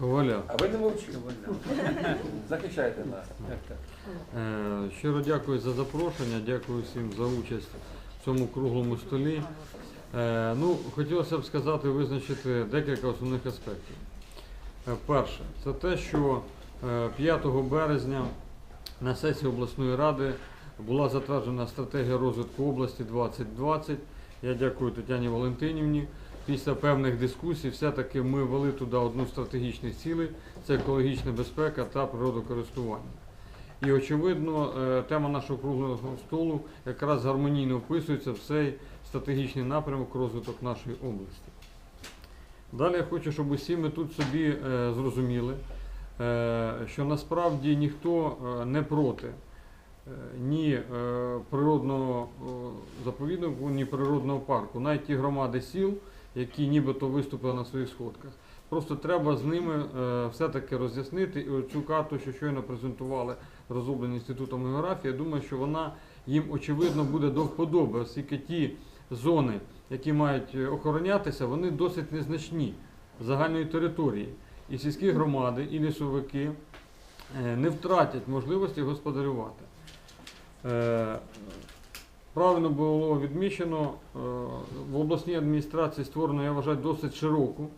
Коваля. А ви не мовчите. Захищайте нас. Так, так. Е, Щиро дякую за запрошення, дякую всім за участь в цьому круглому столі. Е, Ну, хотілося б сказати, визначити декілька основних аспектів. Е, Перше, це те, що е, 5 березня на сесії обласної ради була затверджена стратегія розвитку області 2020. Я дякую Тетяні Валентинівні. Після певних дискусій все-таки ми ввели туди одну з стратегічних це екологічна безпека та природокористування. І очевидно, е, тема нашого круглого столу якраз гармонійно вписується в цей стратегічний напрямок розвиток нашої області. Далі я хочу, щоб усі ми тут собі е, зрозуміли, е, що насправді ніхто не проти ні природного заповіднику, ні природного парку, навіть ті громади сіл, які нібито виступили на своїх сходках. Просто треба з ними е, все-таки роз'яснити. І цю карту, що щойно презентували, розроблені інститутом географії, я думаю, що вона їм очевидно буде до вподоби, оскільки ті зони, які мають е, охоронятися, вони досить незначні загальної території. І сільські громади, і лісовики е, не втратять можливості господарювати. Правильно було відмічено, е, в обласній адміністрації створено, я вважаю, досить широку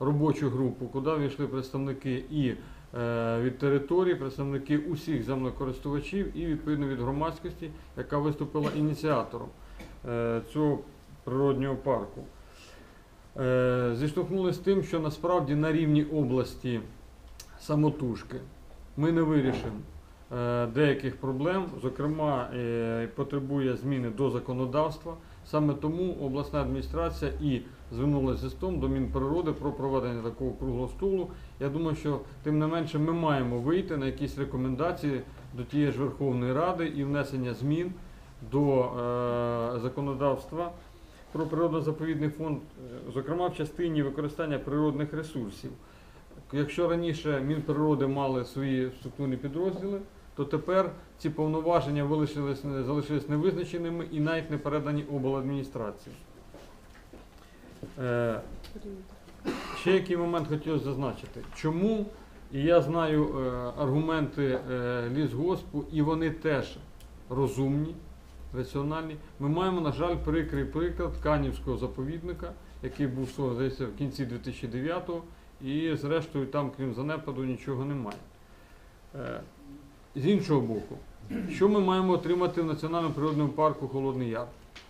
робочу групу, куди війшли представники і е, від території, представники усіх землекористувачів і відповідно від громадськості, яка виступила ініціатором е, цього природнього парку. Зіштовхнулися з тим, що насправді на рівні області самотужки ми не вирішимо деяких проблем, зокрема, е, потребує зміни до законодавства. Саме тому обласна адміністрація і звернулася з листом до Мінприроди про проведення такого круглого столу. Я думаю, що тим не менше ми маємо вийти на якісь рекомендації до тієї ж Верховної Ради і внесення змін до е, законодавства про природно-заповідний фонд, е, зокрема в частині використання природних ресурсів. Якщо раніше Мінприроди мали свої структурні підрозділи, то тепер ці повноваження залишились невизначеними і навіть не передані обладміністрації. Е, ще який момент хотів зазначити. Чому? І я знаю е, аргументи е, лісгоспу, і вони теж розумні, раціональні. Ми маємо, на жаль, прикрий приклад Канівського заповідника, який був здається, в кінці 2009-го, і зрештою там, крім занепаду, нічого немає. З іншого боку, що ми маємо отримати в Національному природному парку Холодний Яр?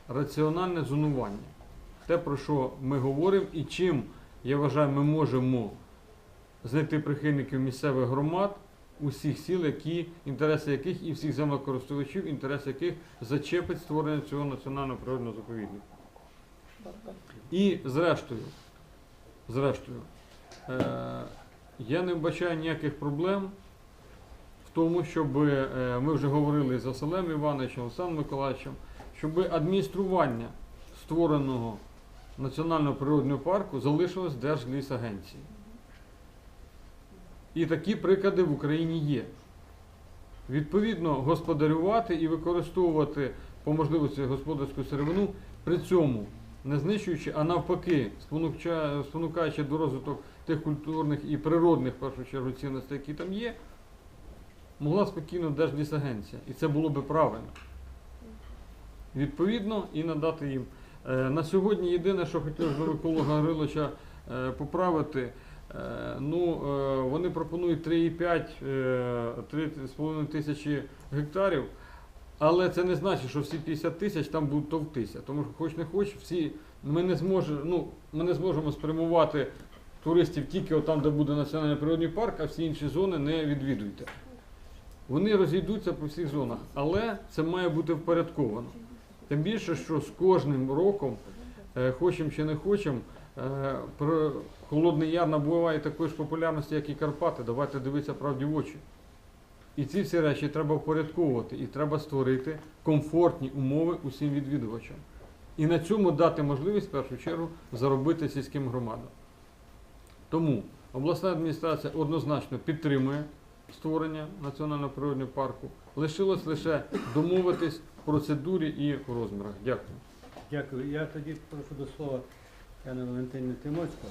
Раціональне зонування. Те, про що ми говоримо, і чим, я вважаю, ми можемо знайти прихильників місцевих громад, усіх сіл, які, інтереси яких і всіх землекористувачів, інтереси яких зачепить створення цього національного природного заповідника. І зрештою, зрештою, е, я не вбачаю ніяких проблем тому, щоб е, ми вже говорили з Василем Івановичем, Олександром Миколаївичем, щоб адміністрування створеного національного природного парку залишилось Держлісагенції. І такі приклади в Україні є. Відповідно, господарювати і використовувати по можливості господарську сировину, при цьому не знищуючи, а навпаки, спонукаючи до розвиток тих культурних і природних, в першу чергу, цінностей, які там є, могла спокійно Держлісагенція. І це було би правильно. Відповідно, і надати їм. Е, На сьогодні єдине, що хотів би Миколу Гавриловича е, поправити, е, ну, вони пропонують 3,5 е, 3,5 тисячі гектарів, але це не значить, що всі 50 тисяч там будуть товктися. Тому що хоч не хоч, всі ми не зможемо, ну, ми не зможемо спрямувати туристів тільки там, де буде національний природний парк, а всі інші зони не відвідуйте. Вони розійдуться по всіх зонах, але це має бути впорядковано. Тим більше, що з кожним роком, е, хочемо чи не хочемо, е, Холодний Яр набуває такої ж популярності, як і Карпати. Давайте дивитися правді в очі. І ці всі речі треба впорядковувати, і треба створити комфортні умови усім відвідувачам. І на цьому дати можливість, в першу чергу, заробити сільським громадам. Тому обласна адміністрація однозначно підтримує створення національного природного парку. Лишилось лише домовитись в процедурі і в розмірах. Дякую. Дякую. Я тоді прошу до слова Яна Валентинівна Тимоцька.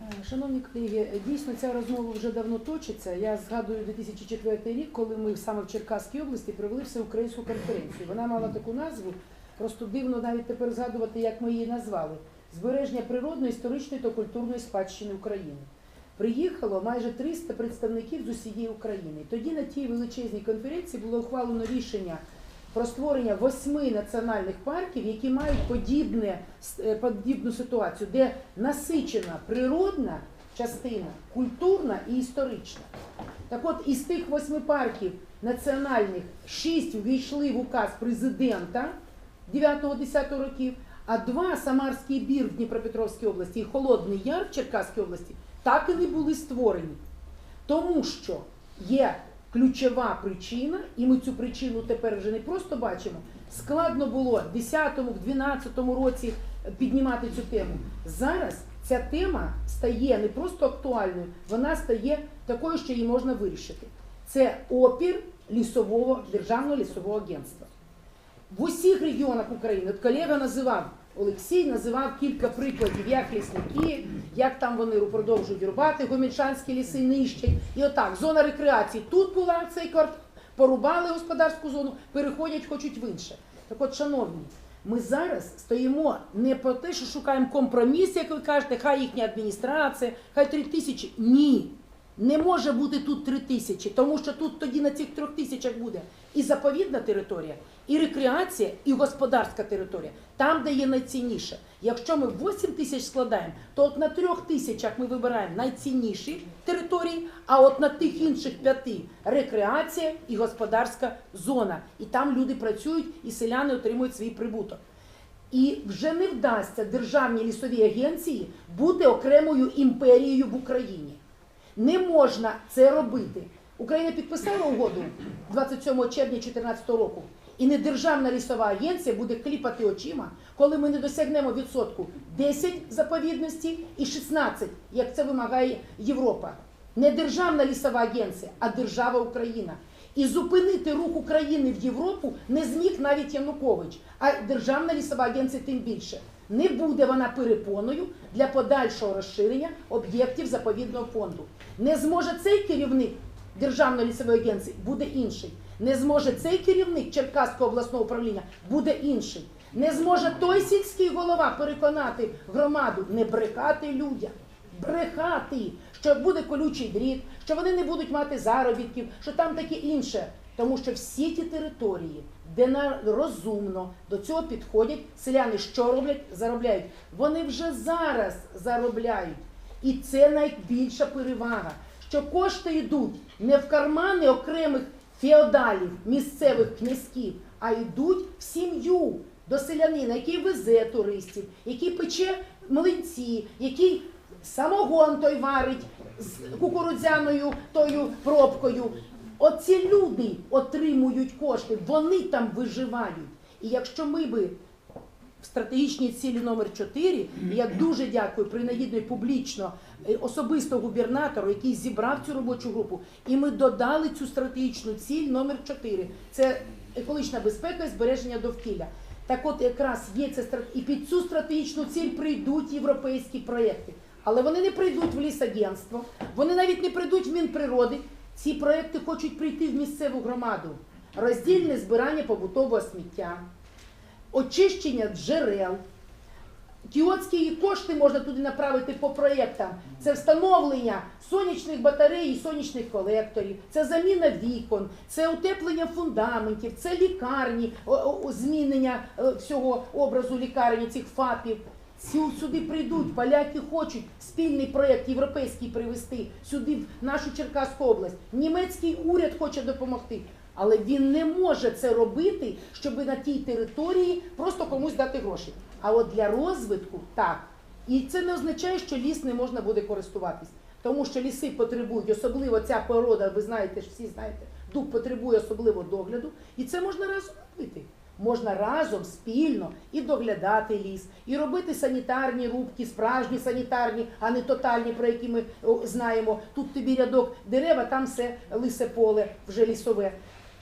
Е, Шановні колеги, дійсно ця розмова вже давно точиться. Я згадую 2004 рік, коли ми саме в Черкаській області провели всеукраїнську конференцію. Вона мала таку назву, просто дивно навіть тепер згадувати, як ми її назвали: збереження природної, історичної та культурної спадщини України. Приїхало майже 300 представників з усієї України. Тоді на тій величезній конференції було ухвалено рішення про створення восьми національних парків, які мають подібне, е, подібну ситуацію, де насичена природна частина, культурна і історична. Так от із тих восьми парків національних шість увійшли в указ президента 9-10 років, а два Самарський бір в Дніпропетровській області і Холодний Яр в Черкаській області так і не були створені. Тому що є ключова причина, і ми цю причину тепер вже не просто бачимо. Складно було в 10-му, в 12-му році піднімати цю тему. Зараз ця тема стає не просто актуальною, вона стає такою, що її можна вирішити. Це опір лісового державного лісового агентства. В усіх регіонах України, от колега називав, Олексій називав кілька прикладів, як лісники, як там вони продовжують рубати, гомільчанські ліси нищать. І отак, зона рекреації. Тут була цей квартал, порубали господарську зону, переходять, хочуть в інше. Так от, шановні, ми зараз стоїмо не про те, що шукаємо компроміс, як ви кажете, хай їхня адміністрація, хай три тисячі. Ні. Не може бути тут три тисячі, тому що тут тоді на цих трьох тисячах буде і заповідна територія, і рекреація, і господарська територія. Там, де є найцінніше. Якщо ми 8 тисяч складаємо, то от на трьох тисячах ми вибираємо найцінніші території, а от на тих інших п'яти рекреація і господарська зона. І там люди працюють, і селяни отримують свій прибуток. І вже не вдасться державній лісовій агенції бути окремою імперією в Україні. Не можна це робити. Україна підписала угоду 27 червня 2014 року. І не державна лісова агенція буде кліпати очима, коли ми не досягнемо відсотку 10 заповідності і 16, як це вимагає Європа. Не державна лісова агенція, а держава Україна. І зупинити рух України в Європу не зміг навіть Янукович, а державна лісова агенція тим більше. Не буде вона перепоною для подальшого розширення об'єктів заповідного фонду. Не зможе цей керівник Державної лісової агенції, буде інший. Не зможе цей керівник Черкаського обласного управління, буде інший. Не зможе той сільський голова переконати громаду не брехати людям. Брехати, що буде колючий дріт, що вони не будуть мати заробітків, що там таке інше. Тому що всі ті території, де розумно до цього підходять, селяни що роблять? Заробляють. Вони вже зараз заробляють. І це найбільша перевага, що кошти йдуть не в кармани окремих феодалів, місцевих князьків, а йдуть в сім'ю до селянина, який везе туристів, який пече млинці, який самогон той варить з кукурудзяною тою пробкою. Оці люди отримують кошти, вони там виживають. І якщо ми би в стратегічній цілі номер 4 і я дуже дякую принагідно і публічно е, особисто губернатору, який зібрав цю робочу групу, і ми додали цю стратегічну ціль номер 4 Це екологічна безпека і збереження довкілля. Так от якраз є це і під цю стратегічну ціль прийдуть європейські проєкти. Але вони не прийдуть в лісагентство, вони навіть не прийдуть в Мінприроди. Ці проєкти хочуть прийти в місцеву громаду. Роздільне збирання побутового сміття, очищення джерел. Кіотські кошти можна туди направити по проєктам. Це встановлення сонячних батарей і сонячних колекторів, це заміна вікон, це утеплення фундаментів, це лікарні, змінення е, всього образу лікарні цих ФАПів. Сюди прийдуть, поляки хочуть спільний проєкт європейський привезти сюди, в нашу Черкаську область. Німецький уряд хоче допомогти. Але він не може це робити, щоб на тій території просто комусь дати гроші. А от для розвитку так. І це не означає, що ліс не можна буде користуватись. Тому що ліси потребують, особливо ця порода, ви знаєте ж, всі знаєте, дуб потребує особливо догляду, і це можна разом робити. Можна разом спільно і доглядати ліс, і робити санітарні рубки, справжні санітарні, а не тотальні, про які ми знаємо. Тут тобі рядок дерева, там все лисе поле, вже лісове.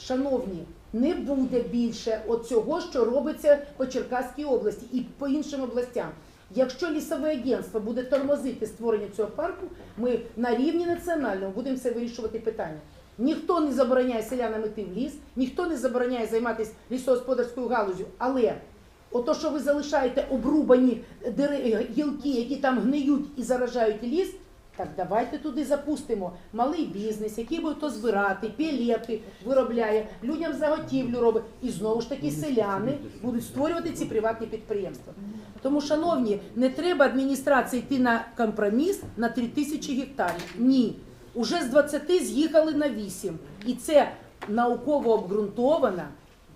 Шановні, не буде більше от цього, що робиться по Черкаській області і по іншим областям. Якщо лісове агентство буде тормозити створення цього парку, ми на рівні національному будемо це вирішувати питання. Ніхто не забороняє селянам іти в ліс, ніхто не забороняє займатися лісогосподарською галузю, але ото, що ви залишаєте обрубані гілки, які там гниють і заражають ліс, так давайте туди запустимо малий бізнес, який буде то збирати, пілети виробляє, людям заготівлю робить. І знову ж таки селяни будуть створювати ці приватні підприємства. Тому, шановні, не треба адміністрації йти на компроміс на 3 тисячі гектарів. Ні. Уже з 20 з'їхали на 8. І це науково обґрунтована,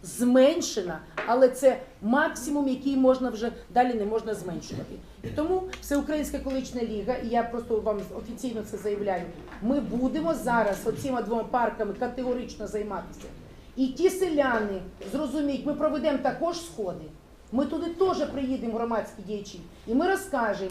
зменшена, але це максимум, який можна вже далі не можна зменшувати. І тому Всеукраїнська екологічна ліга, і я просто вам офіційно це заявляю, ми будемо зараз оціма двома парками категорично займатися. І ті селяни зрозуміють, ми проведемо також сходи. Ми туди теж приїдемо, громадські діячі, і ми розкажемо,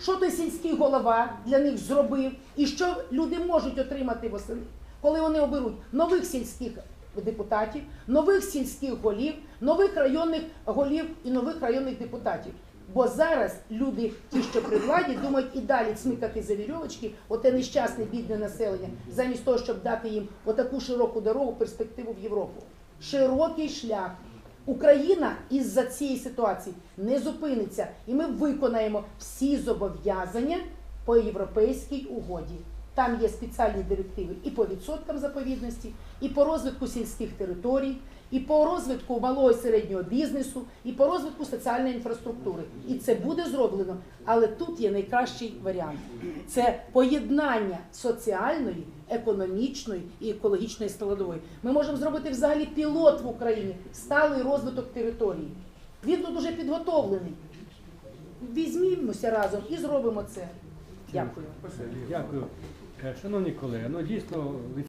що той сільський голова для них зробив, і що люди можуть отримати восени, коли вони оберуть нових сільських депутатів, нових сільських голів, нових районних голів і нових районних депутатів. Бо зараз люди, ті, що при владі, думають і далі смикати за вірьовочки, оте нещасне бідне населення, замість того, щоб дати їм отаку широку дорогу, перспективу в Європу. Широкий шлях. Україна із-за цієї ситуації не зупиниться, і ми виконаємо всі зобов'язання по європейській угоді. Там є спеціальні директиви і по відсоткам заповідності, і по розвитку сільських територій, і по розвитку малого і середнього бізнесу, і по розвитку соціальної інфраструктури. І це буде зроблено. Але тут є найкращий варіант: це поєднання соціальної, економічної і екологічної складової. Ми можемо зробити взагалі пілот в Україні, сталий розвиток території. Він тут уже підготовлений. Візьмімося разом і зробимо це. Дякую. Дякую. Шановні колеги, ну дійсно